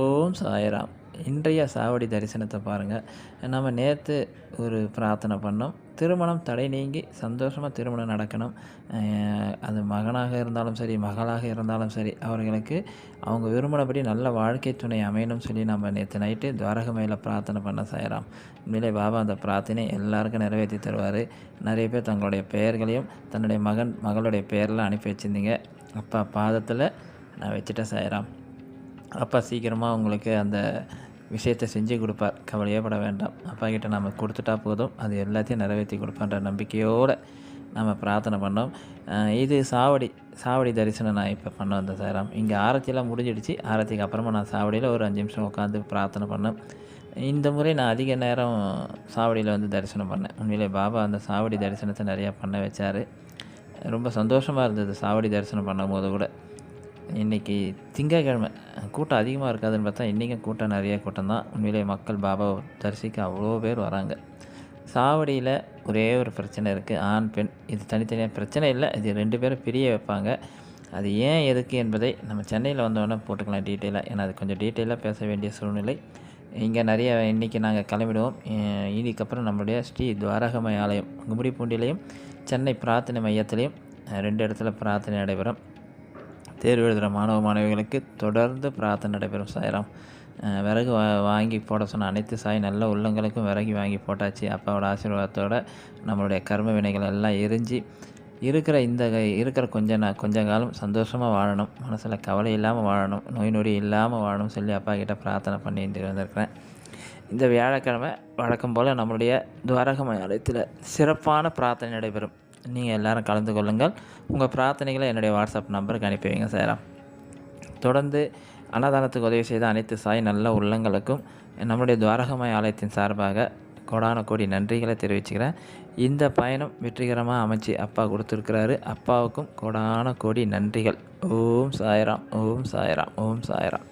ஓம் சாய்ராம். இன்றைய சாவடி தரிசனத்தை பாருங்கள் நம்ம நேற்று ஒரு பிரார்த்தனை பண்ணோம். திருமணம் தடை நீங்கி சந்தோஷமாக திருமணம் நடக்கணும். அது மகனாக இருந்தாலும் சரி மகளாக இருந்தாலும் சரி அவர்களுக்கு அவங்க விரும்பினபடி நல்ல வாழ்க்கை துணை அமையணும் சொல்லி நம்ம நேற்று நைட்டு துவாரகமையில் பிரார்த்தனை பண்ண செய்கிறோம் உண்மையிலே பாபா அந்த பிரார்த்தனை எல்லாருக்கும் நிறைவேற்றி தருவார். நிறைய பேர் தங்களுடைய பெயர்களையும் தன்னுடைய மகன் மகளுடைய பெயரெலாம் அனுப்பி வச்சுருந்தீங்க. அப்பா பாதத்தில் நான் வச்சுட்டேன் செய்கிறான் அப்பா சீக்கிரமாக உங்களுக்கு அந்த விஷயத்தை செஞ்சு கொடுப்பார் கவலையே பட வேண்டாம். அப்பா கிட்ட நம்ம கொடுத்துட்டா போதும். அது எல்லாத்தையும் நிறைவேற்றி கொடுப்பான்ற நம்பிக்கையோடு நம்ம பிரார்த்தனை பண்ணோம். இது சாவடி சாவடி தரிசனம் நான் இப்போ பண்ண வந்தேன் சாராம். இங்கே ஆரத்தியெல்லாம் முடிஞ்சிடுச்சு. ஆரத்திக்கு அப்புறமா நான் சாவடியில் ஒரு அஞ்சு நிமிஷம் உட்காந்து பிரார்த்தனை பண்ணேன். இந்த முறை நான் அதிக நேரம் சாவடியில் வந்து தரிசனம் பண்ணேன். உண்மையிலே பாபா அந்த சாவடி தரிசனத்தை நிறையா பண்ண வச்சார். ரொம்ப சந்தோஷமாக இருந்தது சாவடி தரிசனம் பண்ணும்போது கூட. இன்றைக்கி திங்கக்கிழமை கூட்டம் அதிகமாக இருக்காதுன்னு பார்த்தா இன்றைக்கும் கூட்டம் நிறைய கூட்டம் தான். உண்மையிலே மக்கள் பாபாவை தரிசிக்க அவ்வளோ பேர் வராங்க. சாவடியில் ஒரே ஒரு பிரச்சனை இருக்குது ஆண் பெண் இது தனித்தனியாக பிரச்சனை இல்லை. இது ரெண்டு பேரும் பிரிய வைப்பாங்க. அது ஏன் எதுக்கு என்பதை நம்ம சென்னையில் வந்தோடனே போட்டுக்கலாம் டீட்டெயிலாக ஏன்னா அது கொஞ்சம் டீட்டெயிலாக பேச வேண்டிய சூழ்நிலை. இங்கே நிறைய இன்றைக்கி நாங்கள் கிளம்பிடுவோம். இதுக்கப்புறம் நம்மளுடைய ஸ்ரீ துவாரகமய ஆலயம் கும்படிப்பூண்டிலையும் சென்னை பிரார்த்தனை மையத்திலையும் ரெண்டு இடத்துல பிரார்த்தனை நடைபெறும். தேர்வு எழுதுகிற மாணவ மாணவிகளுக்கு தொடர்ந்து பிரார்த்தனை நடைபெறும் சாயிரம். விறகு வா வாங்கி போட சொன்ன அனைத்து சாய் நல்ல உள்ளங்களுக்கும் விறகு வாங்கி போட்டாச்சு. அப்பாவோட ஆசீர்வாதத்தோடு நம்மளுடைய கர்ம வினைகள் எல்லாம் எரிஞ்சு இருக்கிற இந்த க- இருக்கிற கொஞ்ச நா கொஞ்ச காலம் சந்தோஷமாக வாழணும். மனசில் கவலை இல்லாமல் வாழணும். நோய் நொடி இல்லாமல் வாழணும் சொல்லி அப்பா கிட்ட பிரார்த்தனை பண்ணிட்டு வந்திருக்கிறேன் இந்த வியாழக்கிழமை வழக்கம் போல் நம்மளுடைய துவாரகமய ஆலயத்தில் சிறப்பான பிரார்த்தனை நடைபெறும். நீங்கள் எல்லோரும் கலந்து கொள்ளுங்கள். உங்கள் பிரார்த்தனைகளை என்னுடைய வாட்ஸ்அப் நம்பருக்கு அனுப்பி வைங்க சேரம் தொடர்ந்து அன்னதானத்துக்கு உதவி செய்த அனைத்து சாய் நல்ல உள்ளங்களுக்கும் நம்முடைய துவாரகமாய் ஆலயத்தின் சார்பாக கோடான கோடி நன்றிகளை தெரிவிச்சுக்கிறேன். இந்த பயணம் வெற்றிகரமாக அமைச்சு அப்பா கொடுத்துருக்கிறாரு. அப்பாவுக்கும் கோடான கோடி நன்றிகள். ஓம் சாய்ராம் ஓம் சாய்ராம் ஓம் சாய்ராம்.